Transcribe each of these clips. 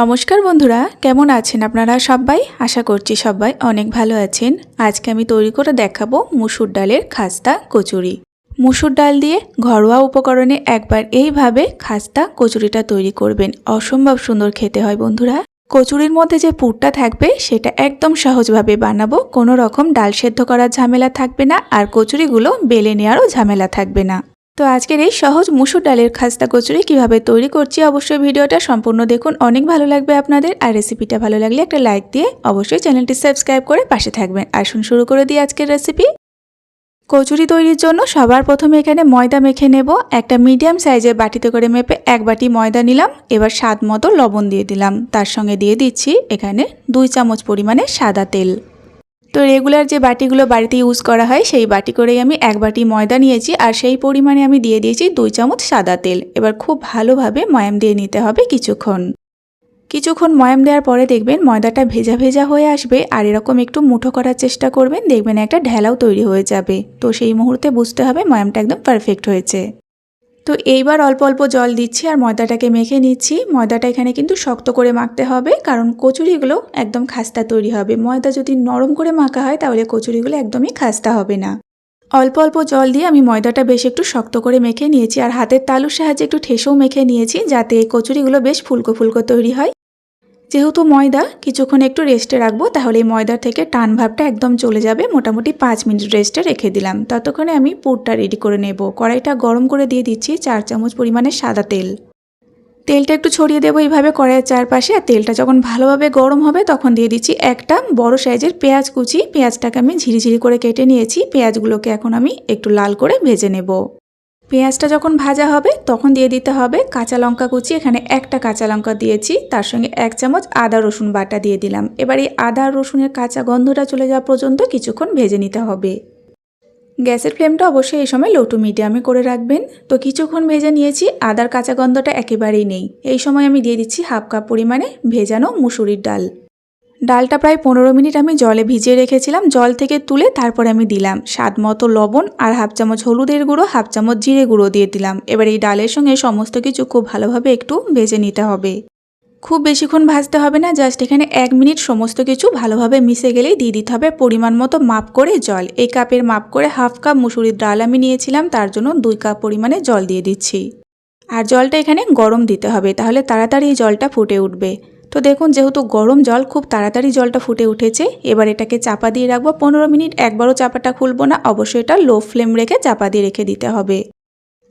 নমস্কার বন্ধুরা, কেমন আছেন আপনারা সবাই? আশা করছি সবাই অনেক ভালো আছেন। আজকে আমি তৈরি করে দেখাবো মুসুর ডালের খাস্তা কচুরি। মুসুর ডাল দিয়ে ঘরোয়া উপকরণে একবার এইভাবে খাস্তা কচুরিটা তৈরি করবেন। অসম্ভব সুন্দর খেতে হয় বন্ধুরা। কচুরির মধ্যে যে পুরটা থাকবে, সেটা একদম সহজভাবে বানাবো। কোনো রকম ডাল সেদ্ধ করার ঝামেলা থাকবে না, আর কচুরিগুলো বেলে নেওয়ারও ঝামেলা থাকবে না। তো আজকের এই সহজ মুসুর ডালের খাস্তা কচুরি কীভাবে তৈরি করছি অবশ্যই ভিডিওটা সম্পূর্ণ দেখুন। অনেক ভালো লাগবে আপনাদের। আর রেসিপিটা ভালো লাগলে একটা লাইক দিয়ে অবশ্যই চ্যানেলটি সাবস্ক্রাইব করে পাশে থাকবেন। আসুন শুরু করে দিই আজকের রেসিপি। কচুরি তৈরির জন্য সবার প্রথমে এখানে ময়দা মেখে নেব। একটা মিডিয়াম সাইজের বাটিতে করে মেপে এক বাটি ময়দা নিলাম। এবার স্বাদ মতো লবণ দিয়ে দিলাম। তার সঙ্গে দিয়ে দিচ্ছি এখানে দুই চামচ পরিমাণে সাদা তেল। তো রেগুলার যে বাটিগুলো বাড়িতে ইউজ করা হয়, সেই বাটি করেই আমি এক বাটি ময়দা নিয়েছি আর সেই পরিমাণে আমি দিয়ে দিয়েছি দুই চামচ সাদা তেল। এবার খুব ভালোভাবে ময়াম দিয়ে নিতে হবে কিছুক্ষণ। কিছুক্ষণ ময়াম দেওয়ার পরে দেখবেন ময়দাটা ভেজা ভেজা হয়ে আসবে আর এরকম একটু মুঠো করার চেষ্টা করবেন, দেখবেন একটা ঢেলাও তৈরি হয়ে যাবে। তো সেই মুহূর্তে বুঝতে হবে ময়ামটা একদম পারফেক্ট হয়েছে। তো এইবার অল্প অল্প জল দিচ্ছি আর ময়দাটাকে মেখে নিচ্ছি। ময়দাটা এখানে কিন্তু শক্ত করে মাখতে হবে, কারণ কচুরিগুলো একদম খাস্তা তৈরি হবে। ময়দা যদি নরম করে মাখা হয়, তাহলে কচুরিগুলো একদমই খাস্তা হবে না। অল্প অল্প জল দিয়ে আমি ময়দাটা বেশ একটু শক্ত করে মেখে নিয়েছি, আর হাতের তালুর সাহায্যে একটু ঠেসেও মেখে নিয়েছি, যাতে কচুরিগুলো বেশ ফুলকো ফুলকো তৈরি হয়। যেহেতু ময়দা, কিছুক্ষণ একটু রেস্টে রাখব, তাহলে এই ময়দার থেকে টান ভাবটা একদম চলে যাবে। মোটামুটি পাঁচ মিনিট রেস্টে রেখে দিলাম। ততক্ষণে আমি পুরটা রেডি করে নেব। কড়াইটা গরম করে দিয়ে দিচ্ছি চার চামচ পরিমাণে সাদা তেল। তেলটা একটু ছড়িয়ে দেবো এইভাবে কড়াইয়ের চারপাশে। আর তেলটা যখন ভালোভাবে গরম হবে, তখন দিয়ে দিচ্ছি একটা বড় সাইজের পেঁয়াজ কুচি। পেঁয়াজটাকে আমি ঝিরিঝিরি করে কেটে নিয়েছি। পেঁয়াজগুলোকে এখন আমি একটু লাল করে ভেজে নেব। পেঁয়াজটা যখন ভাজা হবে, তখন দিয়ে দিতে হবে কাঁচা লঙ্কা কুচি। এখানে একটা কাঁচা লঙ্কা দিয়েছি, তার সঙ্গে এক চামচ আদা রসুন বাটা দিয়ে দিলাম। এবার এই আদা রসুনের কাঁচা গন্ধটা চলে যাওয়া পর্যন্ত কিছুক্ষণ ভেজে নিতে হবে। গ্যাসের ফ্লেমটা অবশ্যই এই সময় লো টু মিডিয়ামে করে রাখবেন। তো কিছুক্ষণ ভেজে নিয়েছি, আদার কাঁচা গন্ধটা একেবারেই নেই। এই সময় আমি দিয়ে দিচ্ছি হাফ কাপ পরিমাণে ভেজানো মুসুরির ডাল। ডালটা প্রায় পনেরো মিনিট আমি জলে ভিজিয়ে রেখেছিলাম, জল থেকে তুলে তারপরে আমি দিলাম। স্বাদ মতো লবণ আর হাফ চামচ হলুদের গুঁড়ো, হাফ চামচ জিরে গুঁড়ো দিয়ে দিলাম। এবার এই ডালের সঙ্গে সমস্ত কিছু খুব ভালোভাবে একটু ভেজে নিতে হবে। খুব বেশিক্ষণ ভাজতে হবে না, জাস্ট এখানে এক মিনিট সমস্ত কিছু ভালোভাবে মিশে গেলেই দিয়ে দিতে হবে পরিমাণ মতো মাপ করে জল। এই কাপের মাপ করে হাফ কাপ মুসুরির ডাল আমি নিয়েছিলাম, তার জন্য দুই কাপ পরিমাণে জল দিয়ে দিচ্ছি। আর জলটা এখানে গরম দিতে হবে, তাহলে তাড়াতাড়ি জলটা ফুটে উঠবে। তো দেখুন, যেহেতু গরম জল, খুব তাড়াতাড়ি জলটা ফুটে উঠেছে, এবার এটাকে চাপা দিয়ে রাখব। পনেরো মিনিট একবারও চাপাটা খুলবো না, অবশ্যই এটা লো ফ্লেম রেখে চাপা দিয়ে রেখে দিতে হবে।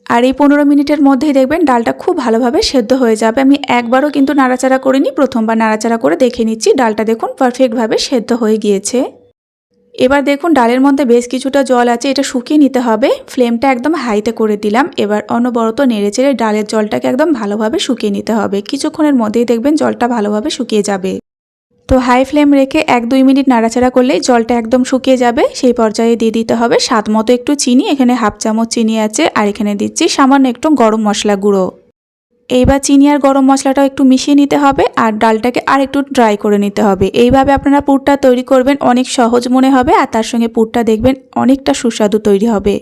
আর এই পনেরো মিনিটের মধ্যেই দেখবেন, ডালটা খুব ভালোভাবে সেদ্ধ হয়ে যাবে। আমি একবারও কিন্তু নাড়াচাড়া করিনি, প্রথমবার নাড়াচাড়া করে দেখে নিচ্ছি, ডালটা দেখুন পারফেক্টভাবে সেদ্ধ হয়ে গিয়েছে। এবার দেখুন, ডালের মধ্যে বেশ কিছুটা জল আছে, এটা শুকিয়ে নিতে হবে। ফ্লেমটা একদম হাইতে করে দিলাম। এবার অনবরত নেড়েচেড়ে ডালের জলটাকে একদম ভালোভাবে শুকিয়ে নিতে হবে। কিছুক্ষণের মধ্যেই দেখবেন জলটা ভালোভাবে শুকিয়ে যাবে। তো হাই ফ্লেম রেখে এক দুই মিনিট নাড়াচাড়া করলেই জলটা একদম শুকিয়ে যাবে। সেই পর্যায়ে দিয়ে দিতে হবে স্বাদ মতো একটু চিনি, এখানে হাফ চামচ চিনি আছে। আর এখানে দিচ্ছি সামান্য একটু গরম মশলা গুঁড়ো। এইবার চিনি আর গরম মশলাটাও একটু মিশিয়ে নিতে হবে আর ডালটাকে আর একটু ড্রাই করে নিতে হবে। এইভাবে আপনারা পুরটা তৈরি করবেন, অনেক সহজ মনে হবে আর তার সঙ্গে পুরটা দেখবেন অনেকটা সুস্বাদু তৈরি হবে।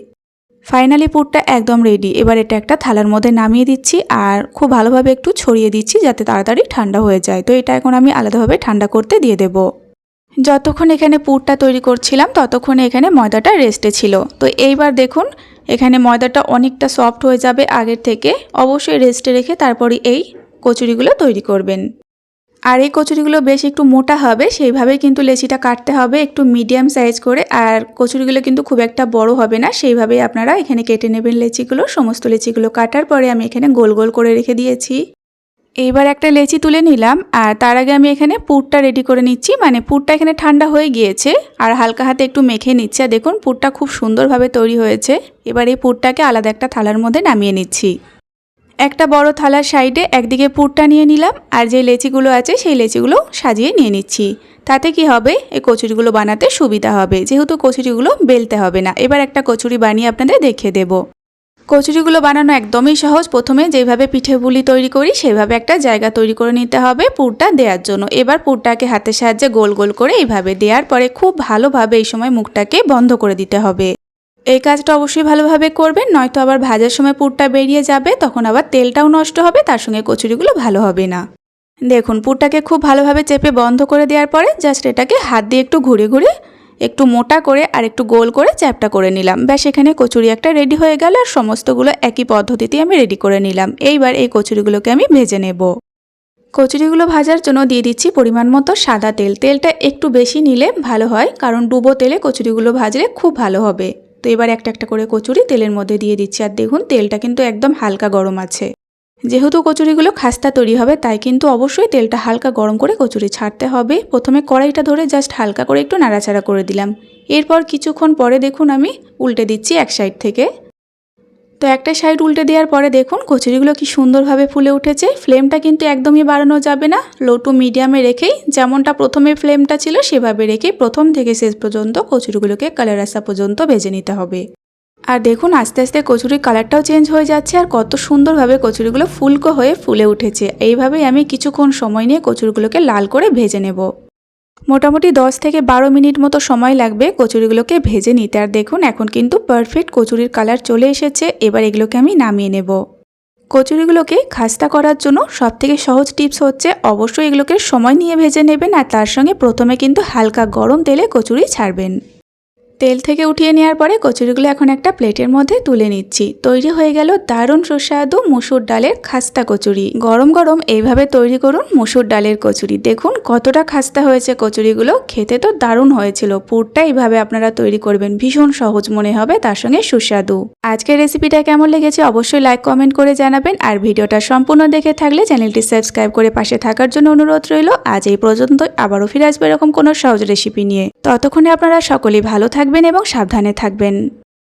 ফাইনালি পুরটা একদম রেডি এবার এটা একটা থালার মধ্যে নামিয়ে দিচ্ছি আর খুব ভালোভাবে একটু ছড়িয়ে দিচ্ছি যাতে তাড়াতাড়ি ঠান্ডা হয়ে যায়। তো এটা এখন আমি আলাদাভাবে ঠান্ডা করতে দিয়ে দেব। যতক্ষণ এখানে পুরটা তৈরি করছিলাম, ততক্ষণ এখানে ময়দাটা রেস্টে ছিল। তো এইবার দেখুন এখানে ময়দাটা অনেকটা সফট হয়ে যাবে আগের থেকে। অবশ্যই রেস্টে রেখে তারপরে এই কচুরিগুলো তৈরি করবেন। আর এই কচুরিগুলো বেশ একটু মোটা হবে, সেইভাবেই কিন্তু লেচিটা কাটতে হবে একটু মিডিয়াম সাইজ করে। আর কচুরিগুলো কিন্তু খুব একটা বড় হবে না, সেইভাবেই আপনারা এখানে কেটে নেবেন লেচিগুলো। সমস্ত লেচিগুলো কাটার পরে আমি এখানে গোল গোল করে রেখে দিয়েছি। এইবার একটা লেচি তুলে নিলাম, আর তার আগে আমি এখানে পুরটা রেডি করে নিচ্ছি। মানে পুরটা এখানে ঠান্ডা হয়ে গিয়েছে, আর হালকা হাতে একটু মেখে নিচ্ছি। আর দেখুন, পুরটা খুব সুন্দরভাবে তৈরি হয়েছে। এবার এই পুরটাকে আলাদা একটা থালার মধ্যে নামিয়ে নিচ্ছি। একটা বড় থালার সাইডে একদিকে পুরটা নিয়ে নিলাম, আর যে লেচিগুলো আছে সেই লেচিগুলো সাজিয়ে নিয়ে নিচ্ছি। তাতে কি হবে, এই কচুরিগুলো বানাতে সুবিধা হবে। যেহেতু কচুরিগুলো বেলতে হবে না, এবার একটা কচুরি বানিয়ে আপনাদের দেখিয়ে দেবো। কচুরিগুলো বানানো একদমই সহজ। প্রথমে যেভাবে পিঠে বুলি তৈরি করি, সেভাবে একটা জায়গা তৈরি করে নিতে হবে পুরটা দেওয়ার জন্য। এবার পুরটাকে হাতের সাহায্যে গোল গোল করে এইভাবে দেওয়ার পরে খুব ভালোভাবে এই সময় মুখটাকে বন্ধ করে দিতে হবে। এই কাজটা অবশ্যই ভালোভাবে করবেন, নয়তো আবার ভাজার সময় পুরটা বেরিয়ে যাবে, তখন আবার তেলটাও নষ্ট হবে, তার সঙ্গে কচুরিগুলো ভালো হবে না। দেখুন, পুরটাকে খুব ভালোভাবে চেপে বন্ধ করে দেওয়ার পরে জাস্ট এটাকে হাত দিয়ে একটু ঘুরে ঘুরে একটু মোটা করে আর একটু গোল করে চ্যাপটা করে নিলাম। ব্যাস, এখানে কচুরি একটা রেডি হয়ে গেল আর সমস্তগুলো একই পদ্ধতিতে আমি রেডি করে নিলাম। এইবার এই কচুরিগুলোকে আমি ভেজে নেব। কচুরিগুলো ভাজার জন্য দিয়ে দিচ্ছি পরিমাণ মতো সাদা তেল। তেলটা একটু বেশি নিলে ভালো হয়, কারণ ডুবো তেলে কচুরিগুলো ভাজলে খুব ভালো হবে। তো এবার একটা একটা করে কচুরি তেলের মধ্যে দিয়ে দিচ্ছি। আর দেখুন, তেলটা কিন্তু একদম হালকা গরম আছে। যেহেতু কচুরিগুলো খাস্তা তৈরি হবে, তাই কিন্তু অবশ্যই তেলটা হালকা গরম করে কচুরি ছাড়তে হবে। প্রথমে কড়াইটা ধরে জাস্ট হালকা করে একটু নাড়াচাড়া করে দিলাম। এরপর কিছুক্ষণ পরে দেখুন আমি উল্টে দিচ্ছি এক সাইড থেকে। তো একটা সাইড উল্টে দেওয়ার পরে দেখুন কচুরিগুলো কি সুন্দরভাবে ফুলে উঠেছে। ফ্লেমটা কিন্তু একদমই বাড়ানো যাবে না। লো টু মিডিয়ামে রেখেই যেমনটা প্রথমে ফ্লেমটা ছিল, সেভাবে রেখেই প্রথম থেকে শেষ পর্যন্ত কচুরিগুলোকে কালার আসা পর্যন্ত ভেজে নিতে হবে। আর দেখুন, আস্তে আস্তে কচুরির কালারটাও চেঞ্জ হয়ে যাচ্ছে আর কত সুন্দরভাবে কচুরিগুলো ফুলকো হয়ে ফুলে উঠেছে। এইভাবেই আমি কিছুক্ষণ সময় নিয়ে কচুরিগুলোকে লাল করে ভেজে নেব। মোটামুটি 10 থেকে বারো মিনিট মতো সময় লাগবে কচুরিগুলোকে ভেজে নিতে। আর দেখুন, এখন কিন্তু পারফেক্ট কচুরির কালার চলে এসেছে। এবার এগুলোকে আমি নামিয়ে নেব। কচুরিগুলোকে খাস্তা করার জন্য সবথেকে সহজ টিপস হচ্ছে, অবশ্যই এগুলোকে সময় নিয়ে ভেজে নেবেন আর তার সঙ্গে প্রথমে কিন্তু হালকা গরম তেলে কচুরি ছাড়বেন। তেল থেকে উঠিয়ে নেওয়ার পরে কচুরিগুলো এখন একটা প্লেটের মধ্যে তুলে নিচ্ছি। তৈরি হয়ে গেল দারুণ সুস্বাদু মুসুর ডালের খাস্তা কচুরি। গরম গরম এইভাবে তৈরি করুন মুসুর ডালের কচুরি। দেখুন কতটা খাস্তা হয়েছে কচুরিগুলো। খেতে তো দারুণ হয়েছিল। পুরটা এইভাবে আপনারা তৈরি করবেন। ভীষণ সহজ মনে হবে, তার সঙ্গে সুস্বাদু। আজকের রেসিপিটা কেমন লেগেছে অবশ্যই লাইক, কমেন্ট করে জানাবেন। আর ভিডিওটা সম্পূর্ণ দেখে থাকলে চ্যানেলটি সাবস্ক্রাইব করে পাশে থাকার জন্য অনুরোধ রইল। আজ এই পর্যন্ত আবারও ফিরে আসবে এরকম কোনো সহজ রেসিপি নিয়ে। ততক্ষণে আপনারা সকলেই ভালো থাকবেন এবং সাবধানে থাকবেন।